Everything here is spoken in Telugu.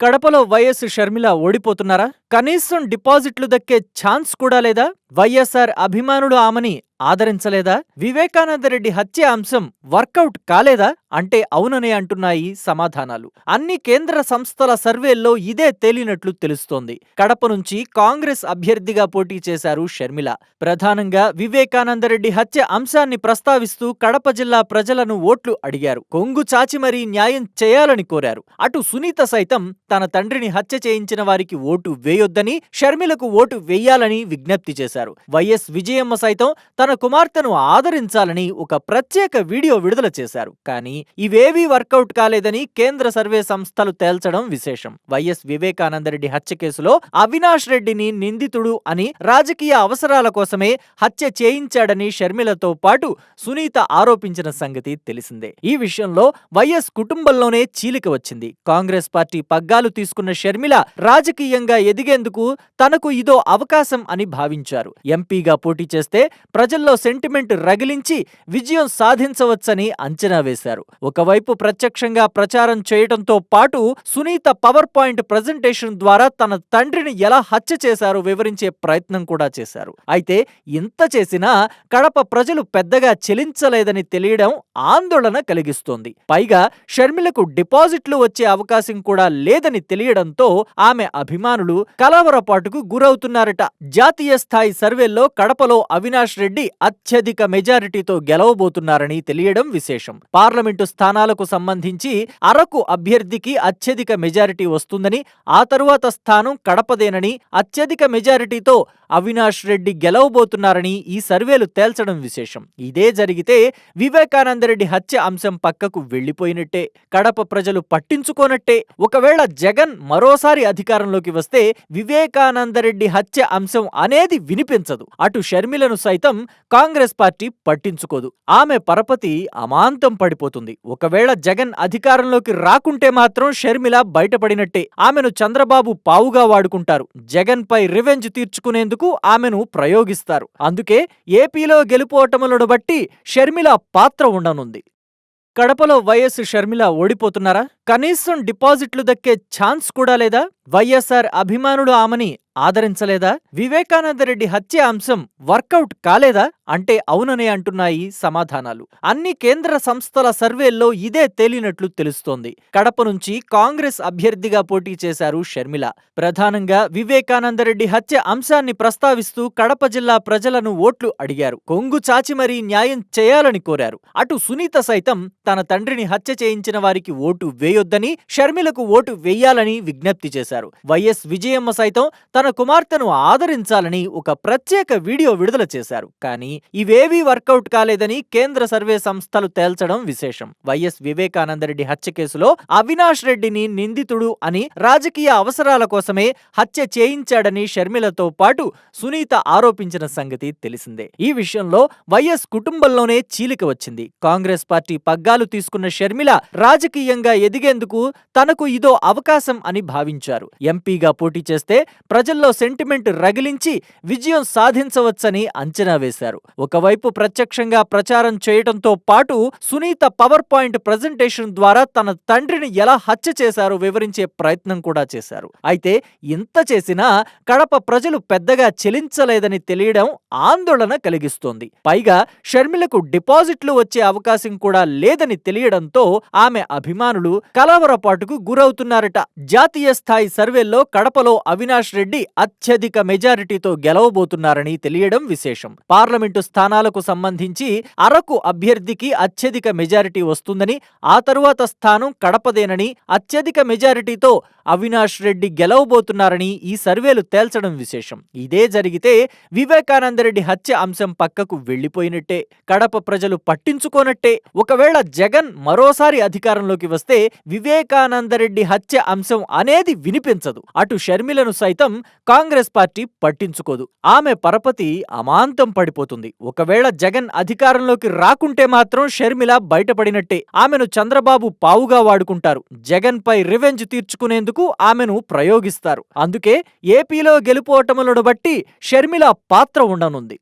కడపలో వైఎస్ షర్మిల ఓడిపోతున్నారా? కనీసం డిపాజిట్లు దక్కే ఛాన్స్ కూడా లేదా? వైఎస్ఆర్ అభిమానులు ఆమెని ఆదరించలేదా? వివేకానందరెడ్డి హత్య అంశం వర్కౌట్ కాలేదా? అంటే అవుననే అంటున్నాయి సమాధానాలు. అన్ని కేంద్ర సంస్థల సర్వేల్లో ఇదే తేలినట్లు తెలుస్తోంది. కడప నుంచి కాంగ్రెస్ అభ్యర్థిగా పోటీ చేశారు షర్మిల. ప్రధానంగా వివేకానందరెడ్డి హత్య అంశాన్ని ప్రస్తావిస్తూ కడప జిల్లా ప్రజలను ఓట్లు అడిగారు. కొంగు చాచి మరీ న్యాయం చేయాలని కోరారు. అటు సునీత సైతం తన తండ్రిని హత్య చేయించిన వారికి ఓటు వేయొద్దని షర్మిలకు ఓటు వేయాలని విజ్ఞప్తి చేశారు. వైఎస్ విజయమ్మ సైతం తన కుమార్తెను ఆదరించాలని ఒక ప్రత్యేక వీడియో విడుదల చేశారు. కానీ ఇవేవీ వర్కౌట్ కాలేదని కేంద్ర సర్వే సంస్థలు తేల్చడం విశేషం. వైఎస్ వివేకానందరెడ్డి హత్య కేసులో అవినాష్ రెడ్డిని నిందితుడు అని రాజకీయ అవసరాల కోసమే హత్య చేయించాడని షర్మిలతో పాటు సునీత ఆరోపించిన సంగతి తెలిసిందే. ఈ విషయంలో వైఎస్ కుటుంబంలోనే చీలిక వచ్చింది. కాంగ్రెస్ పార్టీ పగ్గాలు తీసుకున్న షర్మిల రాజకీయంగా ఎదిగేందుకు తనకు ఇదో అవకాశం అని భావించారు. ఎంపీగా పోటీ చేస్తే ప్రజల్లో సెంటిమెంట్ రగిలించి విజయం సాధించవచ్చని అంచనా వేశారు. ఒకవైపు ప్రత్యక్షంగా ప్రచారం చేయడంతో పాటు సునీత పవర్ పాయింట్ ప్రజెంటేషన్ ద్వారా తన తండ్రిని ఎలా హత్య చేశారో వివరించే ప్రయత్నం కూడా చేశారు. అయితే ఇంత చేసినా కడప ప్రజలు పెద్దగా చెలించలేదని తెలియడం ఆందోళన కలిగిస్తోంది. పైగా షర్మిలకు డిపాజిట్లు వచ్చే అవకాశం కూడా లేదని తెలియడంతో ఆమె అభిమానులు కలవరపాటుకు గురవుతున్నారట. జాతీయ స్థాయి సర్వేల్లో కడపలో అవినాష్ రెడ్డి అత్యధిక మెజారిటీతో గెలవబోతున్నారని తెలియడం విశేషం. పార్లమెంటు స్థానాలకు సంబంధించి అరకు అభ్యర్థికి అత్యధిక మెజారిటీ వస్తుందని ఆ తరువాత స్థానం కడపదేనని అత్యధిక మెజారిటీతో అవినాష్ రెడ్డి గెలవబోతున్నారని ఈ సర్వేలు తేల్చడం విశేషం. ఇదే జరిగితే వివేకానందరెడ్డి హత్య అంశం పక్కకు వెళ్ళిపోయినట్టే కడప ప్రజలు పట్టించుకోనట్టే. ఒకవేళ జగన్ మరోసారి అధికారంలోకి వస్తే వివేకానందరెడ్డి హత్య అంశం అనేది వినిపించదు. అటు షర్మిలను సైతం కాంగ్రెస్ పార్టీ పట్టించుకోదు. ఆమె పరపతి అమాంతం పడిపోతుంది. ఒకవేళ జగన్ అధికారంలోకి రాకుంటే మాత్రం షర్మిల బయటపడినట్టే. ఆమెను చంద్రబాబు పావుగా వాడుకుంటారు. జగన్ పై రివెంజ్ తీర్చుకునేందుకు ఆమెను ప్రయోగిస్తారు. అందుకే ఏపీలో గెలుపోటములను బట్టి షర్మిల పాత్ర ఉండనుంది. కడపలో వైఎస్ షర్మిల ఓడిపోతున్నారా? కనీసం డిపాజిట్లు దక్కే ఛాన్స్ కూడా లేదా? వైఎస్ఆర్ అభిమానులు ఆమెని ఆదరించలేదా? వివేకానందరెడ్డి హత్య అంశం వర్కౌట్ కాలేదా? అంటే అవుననే అంటున్నాయి సమాధానాలు. అన్ని కేంద్ర సంస్థల సర్వేల్లో ఇదే తేలినట్లు తెలుస్తోంది. కడప నుంచి కాంగ్రెస్ అభ్యర్థిగా పోటీ చేశారు షర్మిల. ప్రధానంగా వివేకానందరెడ్డి హత్య అంశాన్ని ప్రస్తావిస్తూ కడప జిల్లా ప్రజలను ఓట్లు అడిగారు. కొంగు చాచి మరీ న్యాయం చేయాలని కోరారు. అటు సునీత సైతం తన తండ్రిని హత్య చేయించిన వారికి ఓటు వేయొద్దని షర్మిలకు ఓటు వేయాలని విజ్ఞప్తి చేశారు. వైఎస్ విజయమ్మ సైతం తన కుమార్తెను ఆదరించాలని ఒక ప్రత్యేక వీడియో విడుదల చేశారు. కానీ ఇవేవీ వర్కౌట్ కాలేదని కేంద్ర సర్వే సంస్థలు తేల్చడం విశేషం. వైఎస్ వివేకానందరెడ్డి హత్య కేసులో అవినాష్ రెడ్డిని నిందితుడు అని రాజకీయ అవసరాల కోసమే హత్య చేయించాడని షర్మిలతో పాటు సునీత ఆరోపించిన సంగతి తెలిసిందే. ఈ విషయంలో వైఎస్ కుటుంబంలోనే చీలిక వచ్చింది. కాంగ్రెస్ పార్టీ పగ్గాలు తీసుకున్న షర్మిల రాజకీయంగా ఎదిగేందుకు తనకు ఇదో అవకాశం అని భావించారు. ఎంపీగా పోటీ చేస్తే ప్రజల్లో సెంటిమెంట్ రగిలించి విజయం సాధించవచ్చని అంచనా వేశారు. ఒకవైపు ప్రత్యక్షంగా ప్రచారం చేయడంతో పాటు సునీత పవర్ పాయింట్ ప్రజెంటేషన్ ద్వారా తన తండ్రిని ఎలా హత్య చేశారో వివరించే ప్రయత్నం కూడా చేశారు. అయితే ఇంత చేసినా కడప ప్రజలు పెద్దగా చెలించలేదని తెలియడం ఆందోళన కలిగిస్తోంది. పైగా షర్మిలకు డిపాజిట్లు వచ్చే అవకాశం కూడా లేదని తెలియడంతో ఆమె అభిమానులు కలవరపాటుకు గురవుతున్నారట. జాతీయ స్థాయి సర్వేల్లో కడపలో అవినాష్ రెడ్డి అత్యధిక మెజారిటీతో గెలవబోతున్నారని తెలియడం విశేషం. పార్లమెంటు స్థానాలకు సంబంధించి అరకు అభ్యర్థికి అత్యధిక మెజారిటీ వస్తుందని ఆ తరువాత స్థానం కడపదేనని అత్యధిక మెజారిటీతో అవినాష్ రెడ్డి గెలవబోతున్నారని ఈ సర్వేలు తేల్చడం విశేషం. ఇదే జరిగితే వివేకానందరెడ్డి హత్య అంశం పక్కకు వెళ్ళిపోయినట్టే కడప ప్రజలు పట్టించుకోనట్టే. ఒకవేళ జగన్ మరోసారి అధికారంలోకి వస్తే వివేకానందరెడ్డి హత్య అంశం అనేది వినిపించదు. అటు షర్మిలను సైతం కాంగ్రెస్ పార్టీ పట్టించుకోదు. ఆమె పరపతి అమాంతం పడిపోతుంది. ఒకవేళ జగన్ అధికారంలోకి రాకుంటే మాత్రం షర్మిల బయటపడినట్టే. ఆమెను చంద్రబాబు పావుగా వాడుకుంటారు. జగన్ పై రివెంజ్ తీర్చుకునేందుకు ఆమెను ప్రయోగిస్తారు. అందుకే ఏపీలో గెలుపోటములను బట్టి షర్మిల పాత్ర ఉండనుంది.